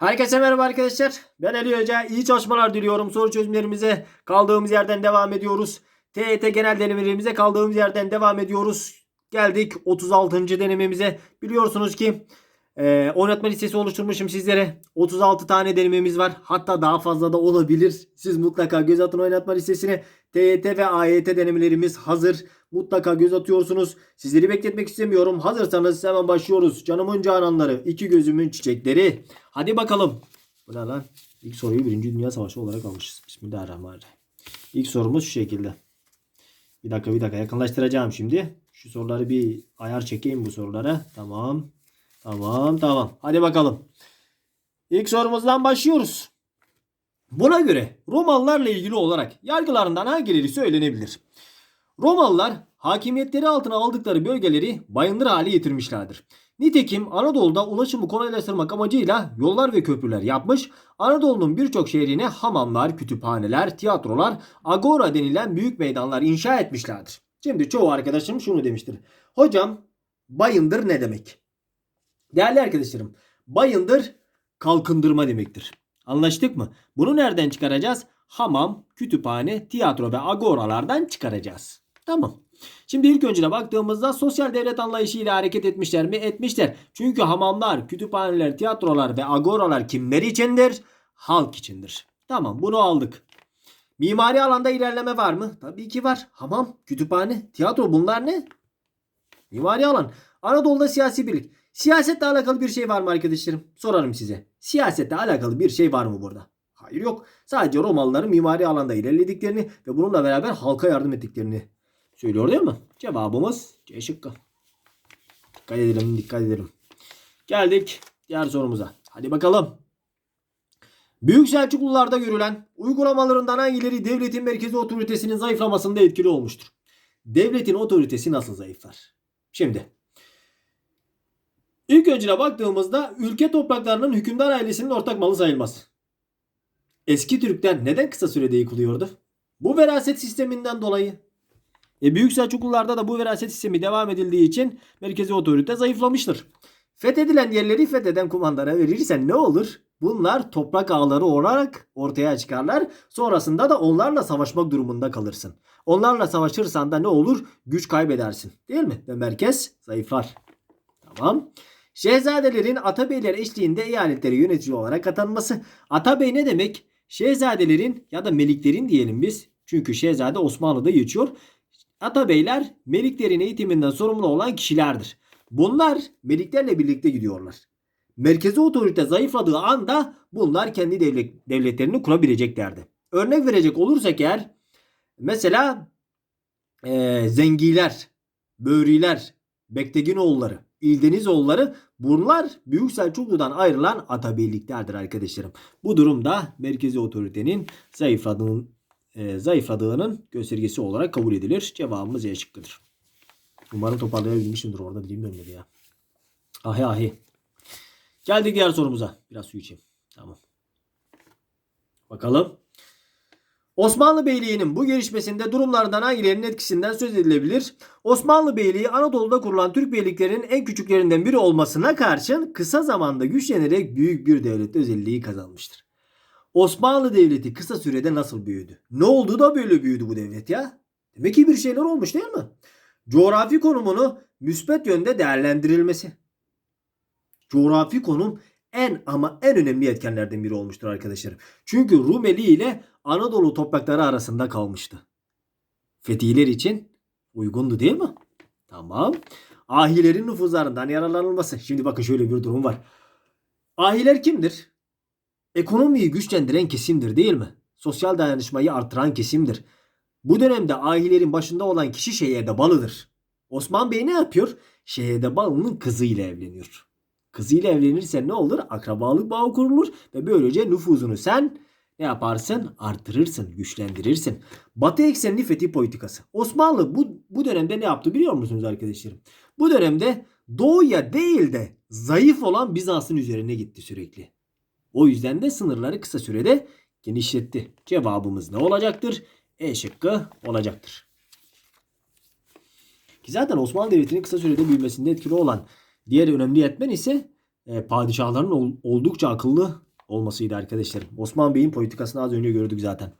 Herkese merhaba arkadaşlar. Ben Ali Hoca. İyi çalışmalar diliyorum. Soru çözümlerimize kaldığımız yerden devam ediyoruz. TET genel denemelerimize kaldığımız yerden devam ediyoruz. Geldik 36. denememize. Biliyorsunuz ki e, oynatma listesi oluşturmuşum sizlere. 36 tane denememiz var. Hatta daha fazla da olabilir. Siz mutlaka göz atın oynatma listesine. TYT ve AYT denemelerimiz hazır. Mutlaka göz atıyorsunuz. Sizleri bekletmek istemiyorum. Hazırsanız hemen başlıyoruz. Canımın cananları, iki gözümün çiçekleri. Hadi bakalım. Bu ne lan? İlk soruyu Birinci Dünya Savaşı olarak almışız. Bismillahirrahmanirrahim. İlk sorumuz şu şekilde. Bir dakika bir dakika yakınlaştıracağım şimdi. Şu soruları bir ayar çekeyim bu sorulara. Tamam. Tamam tamam. Hadi bakalım. İlk sorumuzdan başlıyoruz. Buna göre Romalılarla ilgili olarak yargılarından hangileri söylenebilir? Romalılar hakimiyetleri altına aldıkları bölgeleri bayındır hale getirmişlerdir. Nitekim Anadolu'da ulaşımı kolaylaştırmak amacıyla yollar ve köprüler yapmış, Anadolu'nun birçok şehrine hamamlar, kütüphaneler, tiyatrolar, agora denilen büyük meydanlar inşa etmişlerdir. Şimdi çoğu arkadaşım şunu demiştir. Hocam bayındır ne demek? Değerli arkadaşlarım, bayındır kalkındırma demektir. Anlaştık mı? Bunu nereden çıkaracağız? Hamam, kütüphane, tiyatro ve agoralardan çıkaracağız. Tamam. Şimdi ilk öncüne baktığımızda sosyal devlet anlayışıyla hareket etmişler mi? Etmişler. Çünkü hamamlar, kütüphaneler, tiyatrolar ve agoralar kimler içindir? Halk içindir. Tamam bunu aldık. Mimari alanda ilerleme var mı? Tabii ki var. Hamam, kütüphane, tiyatro bunlar ne? Mimari alan. Anadolu'da siyasi birlik. Siyasetle alakalı bir şey var mı arkadaşlarım? Sorarım size. Siyasetle alakalı bir şey var mı burada? Hayır yok. Sadece Romalıların mimari alanda ilerlediklerini ve bununla beraber halka yardım ettiklerini söylüyor değil mi? Cevabımız C şıkkı. Dikkat edelim, dikkat edelim. Geldik diğer sorumuza. Hadi bakalım. Büyük Selçuklularda görülen uygulamalarından hangileri devletin merkezi otoritesinin zayıflamasında etkili olmuştur? Devletin otoritesi nasıl zayıflar? Şimdi İlk öncüne baktığımızda ülke topraklarının hükümdar ailesinin ortak malı sayılmaz. Eski Türk'ten neden kısa sürede yıkılıyordu? Bu veraset sisteminden dolayı. E Büyük Selçuklularda da bu veraset sistemi devam edildiği için merkezi otorite zayıflamıştır. Fethedilen yerleri fetheden kumandana verirsen ne olur? Bunlar toprak ağları olarak ortaya çıkarlar. Sonrasında da onlarla savaşmak durumunda kalırsın. Onlarla savaşırsan da ne olur? Güç kaybedersin. Değil mi? Ve merkez zayıflar. Tamam. Şehzadelerin atabeyler eşliğinde eyaletlere yönetici olarak atanması. Atabey ne demek? Şehzadelerin ya da meliklerin diyelim biz. Çünkü şehzade Osmanlı'da geçiyor. Atabeyler meliklerin eğitiminden sorumlu olan kişilerdir. Bunlar meliklerle birlikte gidiyorlar. Merkezi otorite zayıfladığı anda bunlar kendi devlet, devletlerini kurabileceklerdi. Örnek verecek olursak eğer mesela e, Zengiler, Böğriler, Bekteginoğulları, İldenizoğulları bunlar Büyük Selçuklu'dan ayrılan atabeyliklerdir arkadaşlarım. Bu durumda merkezi otoritenin zayıfladığının, e, zayıfladığının göstergesi olarak kabul edilir. Cevabımız E şıkkıdır. Umarım toparlayabilmişimdir orada dilim dönmedi ya. Ahi ahi. Geldik diğer sorumuza. Biraz su içeyim. Tamam. Bakalım. Osmanlı Beyliği'nin bu gelişmesinde durumlardan hangilerinin etkisinden söz edilebilir? Osmanlı Beyliği Anadolu'da kurulan Türk beyliklerinin en küçüklerinden biri olmasına karşın kısa zamanda güçlenerek büyük bir devlet özelliği kazanmıştır. Osmanlı Devleti kısa sürede nasıl büyüdü? Ne oldu da böyle büyüdü bu devlet ya? Demek ki bir şeyler olmuş değil mi? Coğrafi konumunu müspet yönde değerlendirilmesi. Coğrafi konum en ama en önemli etkenlerden biri olmuştur arkadaşlar. Çünkü Rumeli ile Anadolu toprakları arasında kalmıştı. Fetihler için uygundu değil mi? Tamam. Ahilerin nüfuzlarından yararlanılması. Şimdi bakın şöyle bir durum var. Ahiler kimdir? Ekonomiyi güçlendiren kesimdir değil mi? Sosyal dayanışmayı artıran kesimdir. Bu dönemde ahilerin başında olan kişi Şehirde Balı'dır. Osman Bey ne yapıyor? Şehirde Balı'nın kızıyla evleniyor. Kızıyla evlenirse ne olur? Akrabalık bağı kurulur ve böylece nüfuzunu sen ne yaparsın? Artırırsın, güçlendirirsin. Batı eksenli fetih politikası. Osmanlı bu, bu dönemde ne yaptı biliyor musunuz arkadaşlarım? Bu dönemde doğuya değil de zayıf olan Bizans'ın üzerine gitti sürekli. O yüzden de sınırları kısa sürede genişletti. Cevabımız ne olacaktır? E şıkkı olacaktır. Ki zaten Osmanlı Devleti'nin kısa sürede büyümesinde etkili olan diğer önemli etmen ise e, padişahların ol- oldukça akıllı olmasıydı arkadaşlarım. Osman Bey'in politikasını az önce gördük zaten.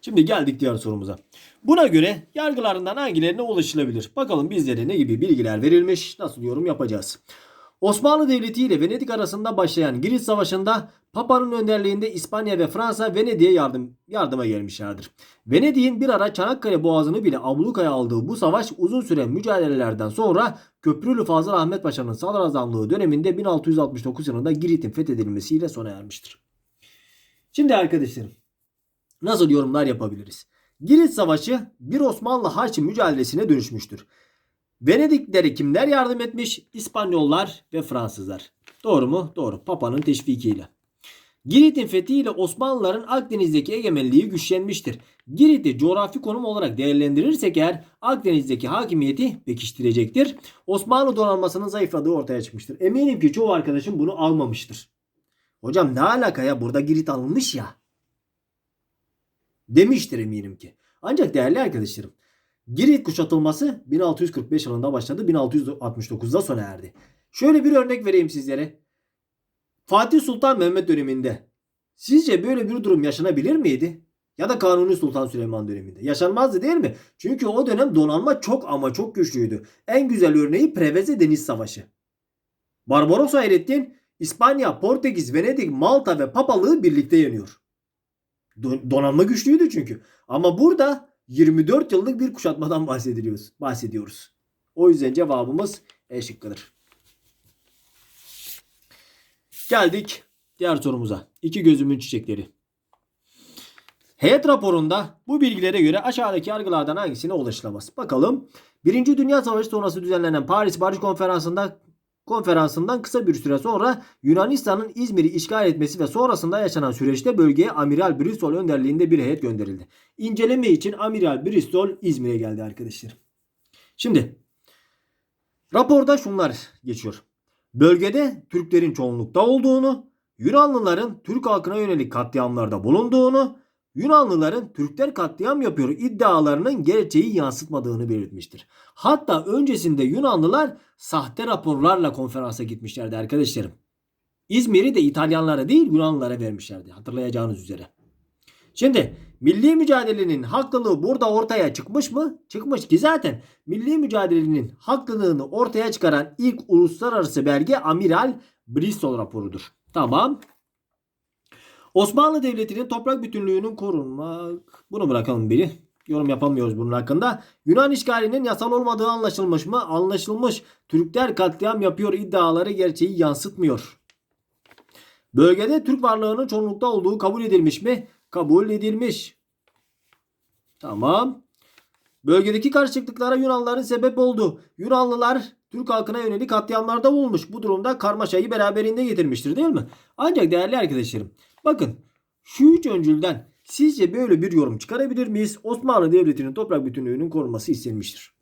Şimdi geldik diğer sorumuza. Buna göre yargılarından hangilerine ulaşılabilir? Bakalım bizlere ne gibi bilgiler verilmiş, nasıl yorum yapacağız? Osmanlı Devleti ile Venedik arasında başlayan Girit Savaşı'nda Papa'nın önderliğinde İspanya ve Fransa Venedik'e yardım, yardıma gelmişlerdir. Venedik'in bir ara Çanakkale Boğazı'nı bile ablukaya aldığı bu savaş uzun süren mücadelelerden sonra Köprülü Fazıl Ahmet Paşa'nın sadrazamlığı döneminde 1669 yılında Girit'in fethedilmesiyle sona ermiştir. Şimdi arkadaşlarım nasıl yorumlar yapabiliriz? Girit Savaşı bir Osmanlı Haçlı mücadelesine dönüşmüştür. Venediklere kimler yardım etmiş? İspanyollar ve Fransızlar. Doğru mu? Doğru. Papa'nın teşvikiyle. Girit'in fethiyle Osmanlıların Akdeniz'deki egemenliği güçlenmiştir. Girit'i coğrafi konum olarak değerlendirirsek eğer Akdeniz'deki hakimiyeti pekiştirecektir. Osmanlı donanmasının zayıfladığı ortaya çıkmıştır. Eminim ki çoğu arkadaşım bunu almamıştır. Hocam ne alaka ya burada Girit alınmış ya. Demiştir eminim ki. Ancak değerli arkadaşlarım Girit kuşatılması 1645 yılında başladı. 1669'da sona erdi. Şöyle bir örnek vereyim sizlere. Fatih Sultan Mehmet döneminde sizce böyle bir durum yaşanabilir miydi? Ya da Kanuni Sultan Süleyman döneminde. Yaşanmazdı değil mi? Çünkü o dönem donanma çok ama çok güçlüydü. En güzel örneği Preveze Deniz Savaşı. Barbaros Hayrettin İspanya, Portekiz, Venedik, Malta ve Papalığı birlikte yeniyor. Don- donanma güçlüydü çünkü. Ama burada 24 yıllık bir kuşatmadan bahsediyoruz. bahsediyoruz. O yüzden cevabımız E şıkkıdır. Geldik diğer sorumuza. İki gözümün çiçekleri. Heyet raporunda bu bilgilere göre aşağıdaki yargılardan hangisine ulaşılamaz? Bakalım. Birinci Dünya Savaşı sonrası düzenlenen Paris Barış Konferansı'nda konferansından kısa bir süre sonra Yunanistan'ın İzmir'i işgal etmesi ve sonrasında yaşanan süreçte bölgeye Amiral Bristol önderliğinde bir heyet gönderildi. İnceleme için Amiral Bristol İzmir'e geldi arkadaşlar. Şimdi raporda şunlar geçiyor. Bölgede Türklerin çoğunlukta olduğunu, Yunanlıların Türk halkına yönelik katliamlarda bulunduğunu, Yunanlıların Türkler katliam yapıyor iddialarının gerçeği yansıtmadığını belirtmiştir. Hatta öncesinde Yunanlılar sahte raporlarla konferansa gitmişlerdi arkadaşlarım. İzmir'i de İtalyanlara değil Yunanlılara vermişlerdi hatırlayacağınız üzere. Şimdi milli mücadelenin haklılığı burada ortaya çıkmış mı? Çıkmış ki zaten milli mücadelenin haklılığını ortaya çıkaran ilk uluslararası belge Amiral Bristol raporudur. Tamam. Osmanlı Devleti'nin toprak bütünlüğünün korunmak. Bunu bırakalım biri. Yorum yapamıyoruz bunun hakkında. Yunan işgalinin yasal olmadığı anlaşılmış mı? Anlaşılmış. Türkler katliam yapıyor iddiaları gerçeği yansıtmıyor. Bölgede Türk varlığının çoğunlukta olduğu kabul edilmiş mi? Kabul edilmiş. Tamam. Bölgedeki karışıklıklara Yunanlıların sebep oldu. Yunanlılar Türk halkına yönelik katliamlarda bulunmuş. Bu durumda karmaşayı beraberinde getirmiştir değil mi? Ancak değerli arkadaşlarım bakın şu üç öncülden sizce böyle bir yorum çıkarabilir miyiz? Osmanlı Devleti'nin toprak bütünlüğünün korunması istenmiştir.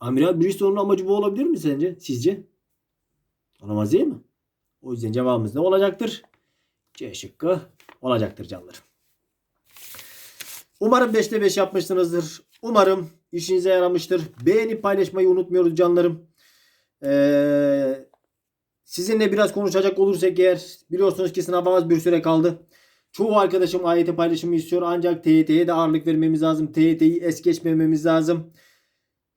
Amiral Bristol'un amacı bu olabilir mi sence? Sizce? Olamaz değil mi? O yüzden cevabımız ne olacaktır? C şıkkı olacaktır canlarım. Umarım 5'te 5 yapmışsınızdır. Umarım işinize yaramıştır. Beğenip paylaşmayı unutmuyoruz canlarım. Ee, sizinle biraz konuşacak olursak eğer biliyorsunuz ki sınava az bir süre kaldı. Çoğu arkadaşım AYT paylaşımı istiyor ancak TYT'ye de ağırlık vermemiz lazım. TYT'yi es geçmememiz lazım.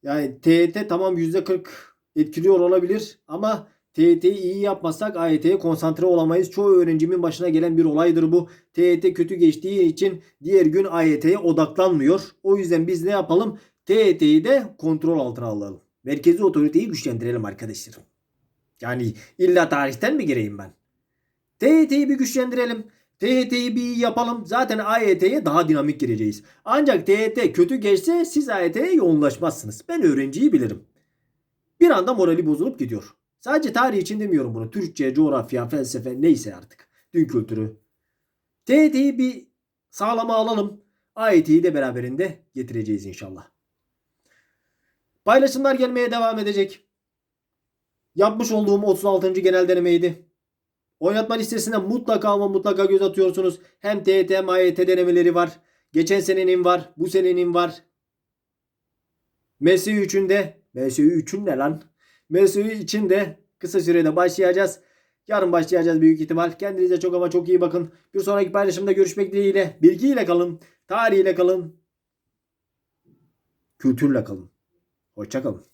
Yani TYT tamam %40 etkiliyor olabilir ama TYT'yi iyi yapmazsak AYT'ye konsantre olamayız. Çoğu öğrencimin başına gelen bir olaydır bu. TYT kötü geçtiği için diğer gün AYT'ye odaklanmıyor. O yüzden biz ne yapalım? TYT'yi de kontrol altına alalım. Merkezi otoriteyi güçlendirelim arkadaşlar. Yani illa tarihten mi gireyim ben? TYT'yi bir güçlendirelim. TYT'yi bir yapalım. Zaten AYT'ye daha dinamik gireceğiz. Ancak TYT kötü geçse siz AYT'ye yoğunlaşmazsınız. Ben öğrenciyi bilirim. Bir anda morali bozulup gidiyor. Sadece tarih için demiyorum bunu. Türkçe, coğrafya, felsefe neyse artık. Din kültürü. TYT'yi bir sağlama alalım. AYT'yi de beraberinde getireceğiz inşallah. Paylaşımlar gelmeye devam edecek. Yapmış olduğum 36. genel denemeydi. Oynatma listesine mutlaka ama mutlaka göz atıyorsunuz. Hem TYT hem AYT denemeleri var. Geçen senenin var. Bu senenin var. MSU 3'ün de MSU 3'ün ne lan? MSU için de kısa sürede başlayacağız. Yarın başlayacağız büyük ihtimal. Kendinize çok ama çok iyi bakın. Bir sonraki paylaşımda görüşmek dileğiyle. Bilgiyle kalın. Tarihiyle kalın. Kültürle kalın. Hoşça kalın.